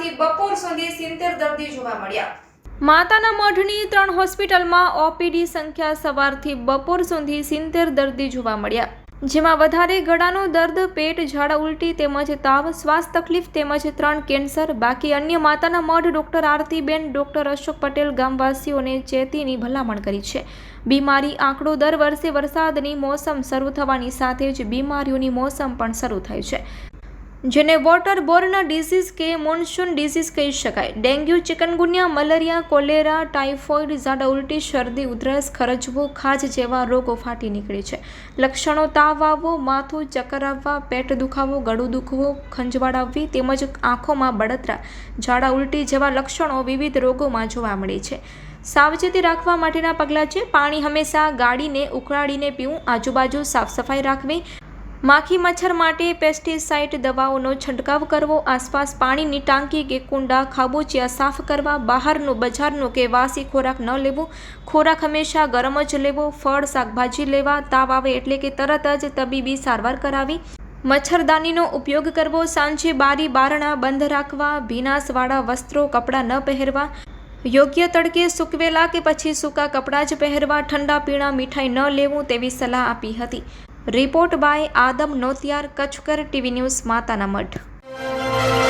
સવારથી બપોર સુધી સિત્તેર દર્દી જોવા મળ્યા. માતાના મઢની ત્રણ હોસ્પિટલમાં ઓપીડી સંખ્યા સવારથી બપોર સુધી સિત્તેર દર્દી જોવા મળ્યા. જેમાં વધારે ગળાનો દર્દ, પેટ, ઝાડા ઉલટી તેમજ તાવ, શ્વાસ તકલીફ તેમજ ત્રણ કેન્સર, બાકી અન્ય માતાના મઢ ડોક્ટર આરતીબેન, ડોક્ટર અશોક પટેલ ગામવાસીઓને ચેતીની ભલામણ કરી છે. બીમારી આંકડો દર વર્ષે વરસાદની મોસમ શરૂ થવાની સાથે જ બીમારીઓની મોસમ પણ શરૂ થાય છે. જેને વોટર બોર્ન ડિસીઝ કે મોન્સૂન ડિસીઝ કહી શકાય. Dengue, chikungunya, malaria, cholera typhoid ઝાડા, ઉલટી, શરદી, ઉધરસ, ખરજવો, ખાજ જેવા રોગો ફાટી નીકળે છે. લક્ષણો તાવ આવવો માથું ચક્કર આવવા પેટ દુખાવો, ગળું દુખવું ખંજવાળ આવવી તેમજ આંખોમાં બળતરા, ઝાડા, ઉલટી જેવા લક્ષણો વિવિધ રોગોમાં જોવા મળે છે. સાવચેતી રાખવા માટેના પગલાં છે. પાણી હંમેશા ગાળીને, ઉકળાડીને પીવું, આજુબાજુ સાફ સફાઈ રાખવી માખી મચ્છર માટે પેસ્ટિસાઇડ દવાઓનો છંટકાવ કરવો, આસપાસ પાણીની ટાંકી કે કુંડા ખાબોચિયા સાફ કરવા, બહારનું બજારનું કે વાસી ખોરાક ન લેવો, ખોરાક હંમેશા ગરમ જ લેવો, ફળ, શાકભાજી લેવા, તાવ આવે એટલે કે તરત જ તબીબી સારવાર કરાવી. મચ્છરદાનીનો ઉપયોગ કરવો, સાંજે બારી બારણા બંધ રાખવા, ભીનાશવાળા વસ્ત્રો કપડાં ન પહેરવા, યોગ્ય તડકે સૂકવેલા કે પછી સૂકા કપડાં જ પહેરવા, ઠંડા પીણા મીઠાઈ ન લેવું તેવી સલાહ આપી હતી. રિપોર્ટ બાય આદમ નોતિયાર કચ્છકર ટીવી ન્યૂઝ માતાના મઠ